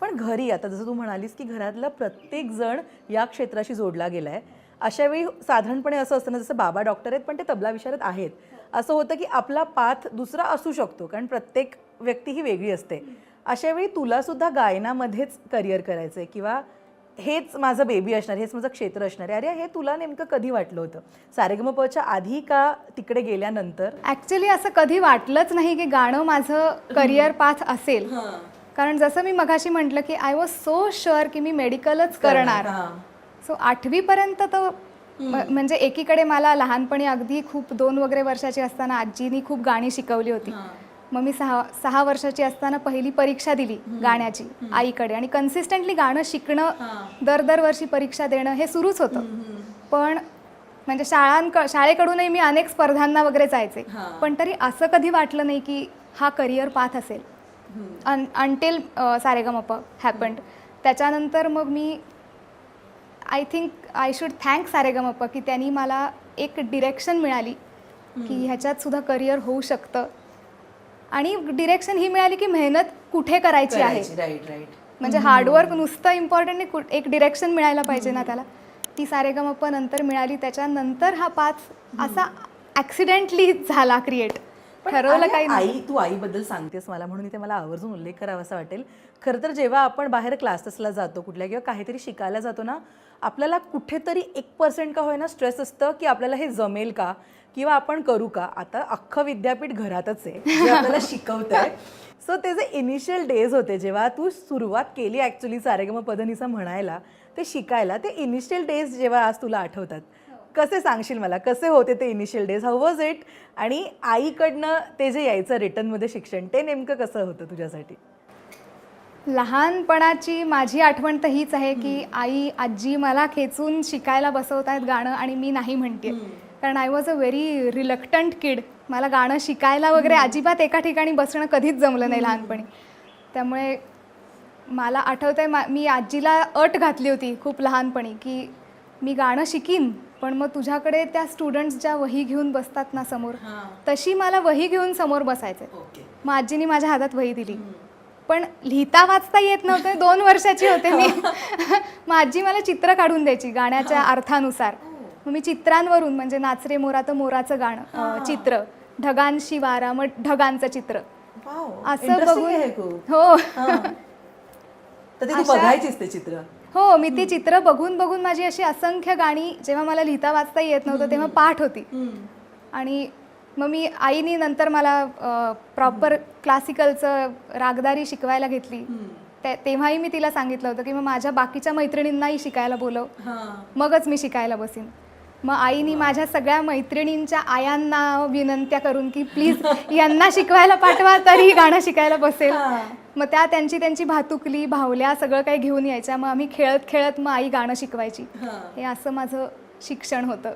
पण घरी आता जसं तू म्हणालीस की घरातला प्रत्येक जण या क्षेत्राशी जोडला गेला आहे अशा वेळी साधारणपणे असं असतं ना जसं बाबा डॉक्टर आहेत पण ते तबला विशारद आहेत. असं होतं की आपला पाथ दुसरा असू शकतो कारण प्रत्येक व्यक्ती ही वेगळी असते. अशा वेळी तुला सुद्धा गायनामध्येच करिअर करायचं आहे किंवा हेच माझं बेबी असणार हेच माझं क्षेत्र असणार आहे. अरे हे तुला नेमकं कधी वाटलं होतं? सारेगमपच्या आधी का तिकडे गेल्यानंतर? ॲक्च्युली असं कधी वाटलंच नाही की गाणं माझं करिअर पाथ असेल. कारण जसं मी मगाशी म्हटलं की आय वॉज सो शुअर की मी मेडिकलच करणार. सो आठवीपर्यंत तर म्हणजे एकीकडे मला लहानपणी अगदी खूप दोन वगैरे वर्षाची असताना आजीनी खूप गाणी शिकवली होती. मग मी सहा सहा वर्षाची असताना पहिली परीक्षा दिली गाण्याची आईकडे. आणि कन्सिस्टंटली गाणं शिकणं दर दर वर्षी परीक्षा देणं हे सुरूच होतं. पण म्हणजे शाळांक शाळेकडूनही मी अनेक स्पर्धांना वगैरे जायचे. पण तरी असं कधी वाटलं नाही की हा करिअर पाथ असेल. अन अंटिल सारेगमप हॅपन्ड त्याच्यानंतर मग मी I think I should thank Sa Re Ga Ma Pa की त्यांनी मला एक डिरेक्शन मिळाली की ह्याच्यात सुद्धा करिअर होऊ शकतं. आणि डिरेक्शन ही मिळाली की मेहनत कुठे करायची आहे? राईट राईट म्हणजे हार्डवर्क नुसतं इम्पॉर्टंट एक डिरेक्शन मिळायला पाहिजे ना त्याला. ती सारेगमप नंतर मिळाली त्याच्यानंतर हा पाच असा ॲक्सिडेंटली झाला क्रिएट ठरवलं काही नाही. आई तू आईबद्दल सांगतेस मला म्हणून इथे मला आवर्जून उल्लेख करावा असं वाटेल. खरं तर जेव्हा आपण बाहेर क्लासेसला जातो कुठल्या किंवा काहीतरी शिकायला जातो ना आपल्याला कुठेतरी एक पर्सेंट का होईना स्ट्रेस असतं की आपल्याला हे जमेल का किंवा आपण करू का? आता अख्खं विद्यापीठ घरातच आहे आपल्याला शिकवत आहे सो ते जे इनिशियल डेज होते जेव्हा तू सुरुवात केली ॲक्च्युली सारेगम पदनिसा म्हणायला ते शिकायला ते इनिशियल डेज जेव्हा आज तुला आठवतात कसे सांगशील मला? कसे होते ते initial days how was it आणि आईकडनं ते जे यायचं रिटर्नमध्ये शिक्षण ते नेमकं कसं होतं तुझ्यासाठी? लहानपणाची माझी आठवण तर हीच आहे की आई आजी मला खेचून शिकायला बसवत आहेत गाणं आणि मी नाही म्हणते. कारण I was a very reluctant kid मला गाणं शिकायला वगैरे अजिबात एका ठिकाणी बसणं कधीच जमलं नाही लहानपणी. त्यामुळे मला आठवतंय मा मी आजीला अट घातली होती खूप लहानपणी की मी गाणं शिकीन. पण मग तुझ्याकडे त्या स्टुडंट्स ज्या वही घेऊन बसतात ना समोर तशी मला वही घेऊन समोर बसायचं ओके. मग आजीने माझ्या हातात वही दिली. पण लिहिता वाचता येत नव्हतं. दोन वर्षाची होते मी. मग आजी मला चित्र काढून द्यायची गाण्याच्या अर्थानुसार. मग मी चित्रांवरून म्हणजे नाचरे मोरा तर मोराचं गाणं चित्र ढगांशी वारा मग ढगांचं चित्र. असं बघून हो तर ते बघायचीस ते चित्र? हो मी ती चित्र बघून बघून माझी अशी असंख्य गाणी जेव्हा मला लिहिता वाचता येत नव्हतं तेव्हा पाठ होती. आणि मग मी आईनी नंतर मला प्रॉपर क्लासिकलचं रागदारी शिकवायला घेतली. ते- तेव्हाही मी तिला सांगितलं होतं की मग माझ्या बाकीच्या मैत्रिणींनाही शिकायला बोलव. मगच मी शिकायला बसीन. मग आईनी माझ्या सगळ्या मैत्रिणींच्या आयांना विनंत्या करून की प्लीज यांना शिकवायला पाठवा तरी गाणं शिकायला बसेल. मग त्या त्यांची त्यांची भातुकली भावल्या सगळं काही घेऊन यायच्या. मग आम्ही खेळत खेळत मग आई गाणं शिकवायची. हे असं माझं शिक्षण होतं.